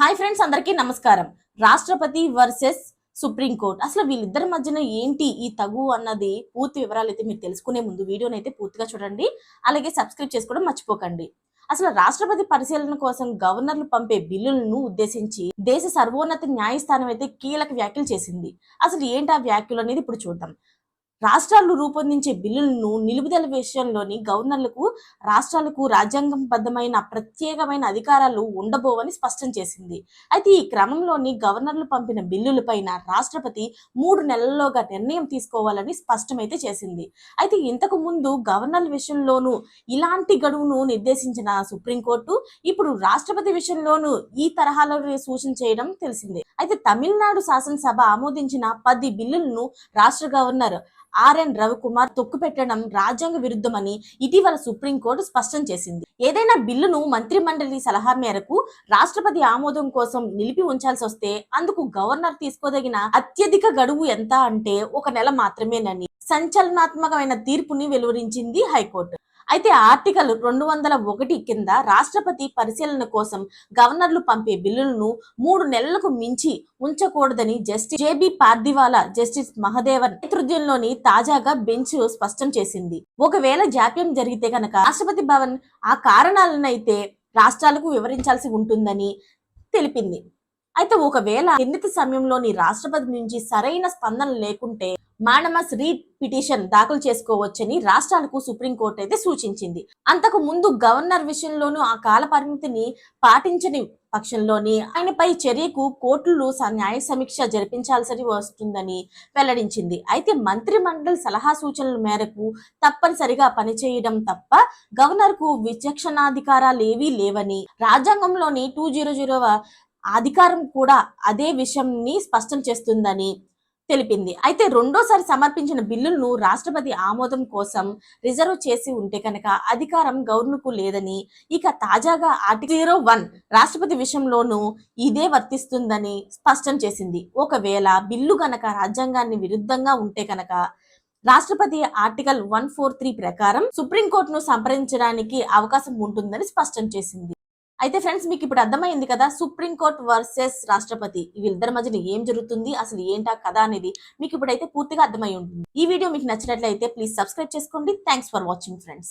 Hi friends అందరికీ నమస్కారం. రాష్ట్రపతి వర్సెస్ సుప్రీంకోర్టు అసలు వీళ్ళిద్దరి మధ్యన ఏంటి ఈ తగు అన్నది పూర్తి వివరాలు అయితే మీరు తెలుసుకునే ముందు వీడియోని అయితే పూర్తిగా చూడండి. అలాగే సబ్స్క్రైబ్ చేసుకోవడం మర్చిపోకండి. అసలు రాష్ట్రపతి పరిశీలన కోసం గవర్నర్లు పంపే బిల్లులను ఉద్దేశించి దేశ సర్వోన్నత న్యాయస్థానం అయితే కీలక వ్యాఖ్యలు చేసింది. అసలు ఏంటి ఆ వ్యాఖ్యలు అనేది ఇప్పుడు చూద్దాం. రాష్ట్రాలు రూపొందించే బిల్లులను నిలుపుదల విషయంలోని గవర్నర్లకు రాష్ట్రాలకు రాజ్యాంగబద్ధమైన ప్రత్యేకమైన అధికారాలు ఉండబోవని స్పష్టం చేసింది. అయితే ఈ క్రమంలోని గవర్నర్లు పంపిన బిల్లులపైన రాష్ట్రపతి మూడు నెలల్లోగా నిర్ణయం తీసుకోవాలని స్పష్టమైతే చేసింది. అయితే ఇంతకు ముందు గవర్నర్ల విషయంలోనూ ఇలాంటి గడువును నిర్దేశించిన సుప్రీంకోర్టు ఇప్పుడు రాష్ట్రపతి విషయంలోనూ ఈ తరహాలో సూచన చేయడం తెలిసిందే. అయితే తమిళనాడు శాసనసభ ఆమోదించిన పది బిల్లులను రాష్ట్ర గవర్నర్ ఆర్ఎన్ రవికుమార్ తొక్కుపెట్టడం రాజ్యాంగ విరుద్ధమని ఇటీవల సుప్రీంకోర్టు స్పష్టం చేసింది. ఏదైనా బిల్లును మంత్రి మండలి సలహా మేరకు రాష్ట్రపతి ఆమోదం కోసం నిలిపి ఉంచాల్సి వస్తే అందుకు గవర్నర్ తీసుకోదగిన అత్యధిక గడువు ఎంత అంటే ఒక నెల మాత్రమేనని సంచలనాత్మకమైన తీర్పుని వెలువరించింది హైకోర్టు. అయితే ఆర్టికల్ రెండు వందల ఒకటి కింద రాష్ట్రపతి పరిశీలన కోసం గవర్నర్లు పంపే బిల్లులను మూడు నెలలకు మించి ఉంచకూడదని justice JB Pardiwala justice Mahadevan నేతృత్వంలోని తాజాగా బెంచ్ స్పష్టం చేసింది. ఒకవేళ జాప్యం జరిగితే కనుక రాష్ట్రపతి భవన్ ఆ కారణాలనైతే రాష్ట్రాలకు వివరించాల్సి ఉంటుందని తెలిపింది. అయితే ఒకవేళ ఎన్నిక సమయంలోని రాష్ట్రపతి నుంచి సరైన స్పందన లేకుంటే మానమస్ రీడ్ పిటిషన్ దాఖలు చేసుకోవచ్చని రాష్ట్రాలకు సుప్రీంకోర్టు అయితే సూచించింది. అంతకు ముందు గవర్నర్ విషయంలోనూ ఆ కాల పరిమితిని పాటించని పక్షంలోని ఆయనపై చర్యకు కోర్టులు స- న్యాయ సమీక్ష జరిపించాల్సి వస్తుందని వెల్లడించింది. అయితే మంత్రి మండలి సలహా సూచనల మేరకు తప్పనిసరిగా పనిచేయడం తప్ప గవర్నర్కు విచక్షణాధికారాలు ఏవీ లేవని రాజ్యాంగంలోని టూ జీరో జీరో అధికారం కూడా అదే విషయంని స్పష్టం చేస్తుందని తెలిపింది. అయితే రెండోసారి సమర్పించిన బిల్లులను రాష్ట్రపతి ఆమోదం కోసం రిజర్వ్ చేసి ఉంటే కనుక అధికారం గవర్నర్కు లేదని ఇక తాజాగా ఆర్టికల్ జీరో వన్ రాష్ట్రపతి విషయంలోనూ ఇదే వర్తిస్తుందని స్పష్టం చేసింది. ఒకవేళ బిల్లు గనక రాజ్యాంగాన్ని విరుద్ధంగా ఉంటే కనుక రాష్ట్రపతి ఆర్టికల్ వన్ ఫోర్ త్రీ ప్రకారం సుప్రీంకోర్టును సంప్రదించడానికి అవకాశం ఉంటుందని స్పష్టం చేసింది. అయితే ఫ్రెండ్స్ మీకు ఇప్పుడు అర్థమైంది కదా సుప్రీంకోర్టు వర్సెస్ రాష్ట్రపతి. వీళ్ళిద్దరి మధ్యన ఏం జరుగుతుంది అసలు ఏంటా కదా అనేది మీకు ఇప్పుడైతే పూర్తిగా అర్థమై ఉంటుంది. ఈ వీడియో మీకు నచ్చినట్లయితే ప్లీజ్ సబ్స్క్రైబ్ చేసుకోండి. Thanks for watching friends.